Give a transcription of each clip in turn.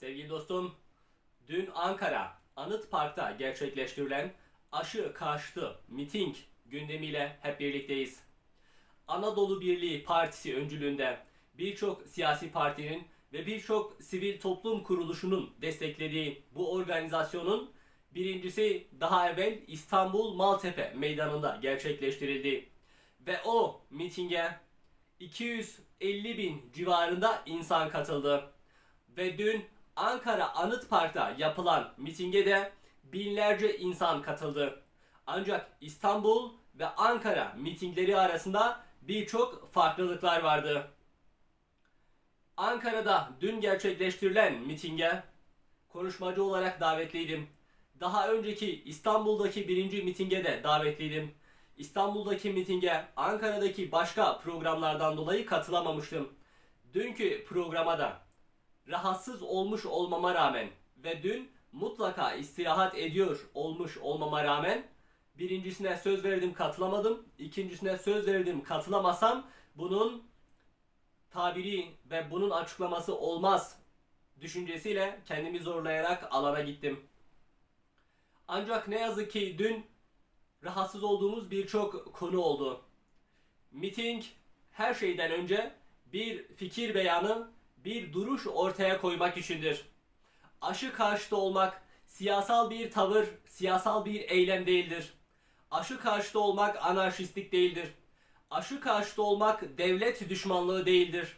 Sevgili dostum, dün Ankara Anıt Park'ta gerçekleştirilen aşı karşıtı miting gündemiyle hep birlikteyiz. Anadolu Birliği Partisi öncülüğünde birçok siyasi partinin ve birçok sivil toplum kuruluşunun desteklediği bu organizasyonun birincisi daha evvel İstanbul Maltepe Meydanı'nda gerçekleştirildi. Ve o mitinge 250 bin civarında insan katıldı. Ve dün Ankara Anıt Park'ta yapılan mitinge de binlerce insan katıldı. Ancak İstanbul ve Ankara mitingleri arasında birçok farklılıklar vardı. Ankara'da dün gerçekleştirilen mitinge konuşmacı olarak davetliydim. Daha önceki İstanbul'daki birinci mitinge de davetliydim. İstanbul'daki mitinge Ankara'daki başka programlardan dolayı katılamamıştım. Dünkü programa da rahatsız olmuş olmama rağmen ve dün mutlaka istirahat ediyor olmuş olmama rağmen birincisine söz verdim katılamadım. ikincisine söz verdim katılamasam bunun tabiri ve bunun açıklaması olmaz düşüncesiyle kendimi zorlayarak alana gittim. Ancak ne yazık ki dün rahatsız olduğumuz birçok konu oldu. Miting her şeyden önce bir fikir beyanı, bir duruş ortaya koymak içindir. Aşı karşıtı olmak siyasal bir tavır, siyasal bir eylem değildir. Aşı karşıtı olmak anarşistlik değildir. Aşı karşıtı olmak devlet düşmanlığı değildir.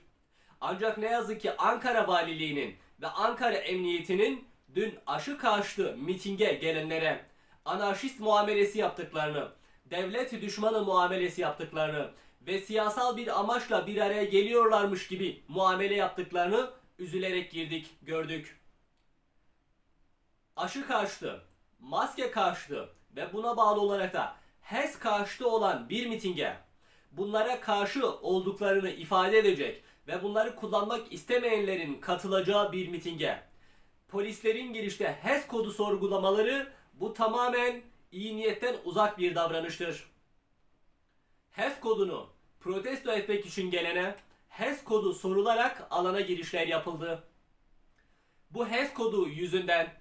Ancak ne yazık ki Ankara Valiliğinin ve Ankara Emniyetinin dün aşı karşıtı mitinge gelenlere anarşist muamelesi yaptıklarını, devlet düşmanı muamelesi yaptıklarını ve siyasal bir amaçla bir araya geliyorlarmış gibi muamele yaptıklarını üzülerek girdik, gördük. Aşı karşıtı, maske karşıtı ve buna bağlı olarak da HES karşıtı olan bir mitinge bunlara karşı olduklarını ifade edecek ve bunları kullanmak istemeyenlerin katılacağı bir mitinge polislerin girişte HES kodu sorgulamaları bu tamamen iyi niyetten uzak bir davranıştır. HES kodunu protesto etmek için gelene HES kodu sorularak alana girişler yapıldı. Bu HES kodu yüzünden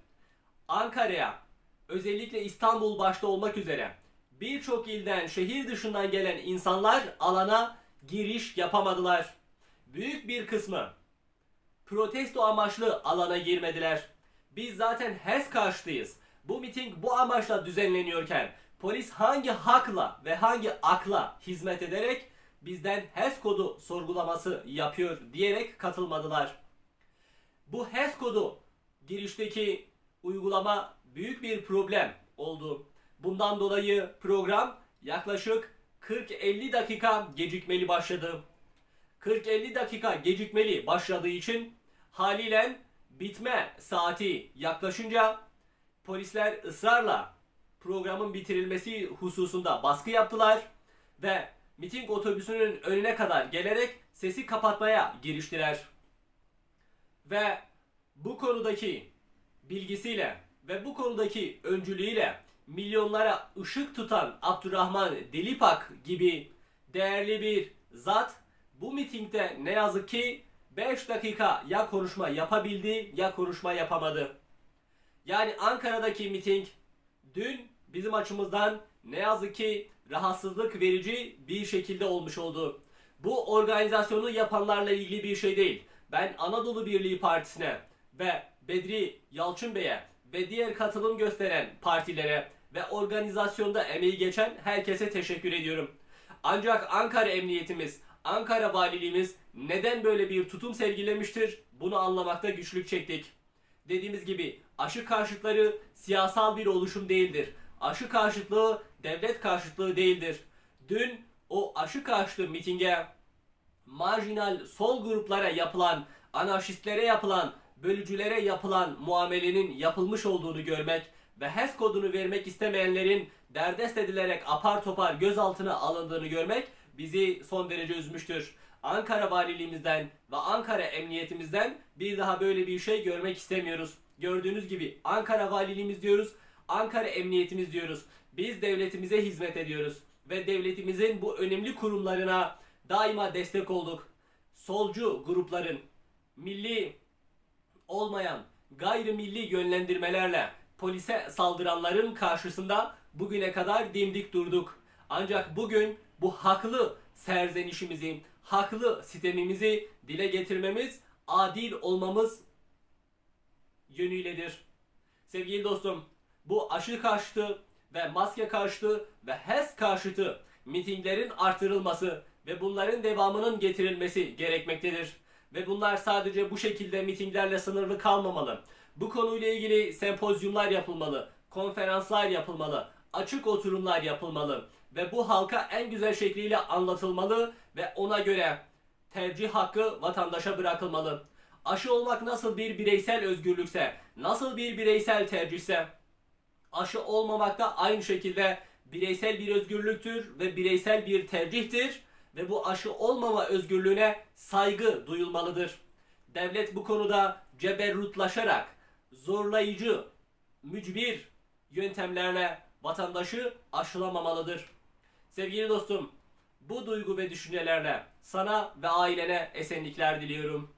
Ankara'ya özellikle İstanbul başta olmak üzere birçok ilden şehir dışından gelen insanlar alana giriş yapamadılar. Büyük bir kısmı protesto amaçlı alana girmediler. Biz zaten HES karşıtıyız. Bu miting bu amaçla düzenleniyorken polis hangi hakla ve hangi akla hizmet ederek bizden HES kodu sorgulaması yapıyor diyerek katılmadılar. Bu HES kodu girişteki uygulama büyük bir problem oldu. Bundan dolayı program yaklaşık 40-50 dakika gecikmeli başladı. 40-50 dakika gecikmeli başladığı için haliyle bitme saati yaklaşınca polisler ısrarla programın bitirilmesi hususunda baskı yaptılar ve miting otobüsünün önüne kadar gelerek sesi kapatmaya giriştiler. Ve bu konudaki bilgisiyle ve bu konudaki öncülüğüyle milyonlara ışık tutan Abdurrahman Dilipak gibi değerli bir zat bu mitingde ne yazık ki 5 dakika ya konuşma yapabildi ya konuşma yapamadı. Yani Ankara'daki miting dün bizim açımızdan ne yazık ki rahatsızlık verici bir şekilde olmuş oldu. Bu organizasyonu yapanlarla ilgili bir şey değil. Ben Anadolu Birliği Partisi'ne ve Bedri Yalçın Bey'e ve diğer katılım gösteren partilere ve organizasyonda emeği geçen herkese teşekkür ediyorum. Ancak Ankara Emniyetimiz, Ankara Valiliğimiz neden böyle bir tutum sergilemiştir bunu anlamakta güçlük çektik. Dediğimiz gibi aşı karşıtları siyasal bir oluşum değildir. Aşı karşıtlığı devlet karşıtlığı değildir. Dün o aşı karşıtı mitinge marjinal sol gruplara yapılan, anarşistlere yapılan, bölücülere yapılan muamelenin yapılmış olduğunu görmek ve HES kodunu vermek istemeyenlerin derdest edilerek apar topar gözaltına alındığını görmek bizi son derece üzmüştür. Ankara Valiliğimizden ve Ankara Emniyetimizden bir daha böyle bir şey görmek istemiyoruz. Gördüğünüz gibi Ankara Valiliğimiz diyoruz, Ankara Emniyetimiz diyoruz. Biz devletimize hizmet ediyoruz ve devletimizin bu önemli kurumlarına daima destek olduk. Solcu grupların, milli olmayan gayrimilli yönlendirmelerle polise saldıranların karşısında bugüne kadar dimdik durduk. Ancak bugün bu haklı serzenişimizi, haklı sitemimizi dile getirmemiz, adil olmamız yönüyledir. Sevgili dostum, bu aşı karşıtı ve maske karşıtı ve HES karşıtı mitinglerin artırılması ve bunların devamının getirilmesi gerekmektedir. Ve bunlar sadece bu şekilde mitinglerle sınırlı kalmamalı. Bu konuyla ilgili sempozyumlar yapılmalı, konferanslar yapılmalı, açık oturumlar yapılmalı ve bu halka en güzel şekliyle anlatılmalı ve ona göre tercih hakkı vatandaşa bırakılmalı. Aşı olmak nasıl bir bireysel özgürlükse, nasıl bir bireysel tercihse, aşı olmamak da aynı şekilde bireysel bir özgürlüktür ve bireysel bir tercihtir ve bu aşı olmama özgürlüğüne saygı duyulmalıdır. Devlet bu konuda ceberrutlaşarak zorlayıcı, mücbir yöntemlerle vatandaşı aşılamamalıdır. Sevgili dostum, bu duygu ve düşüncelerle sana ve ailene esenlikler diliyorum.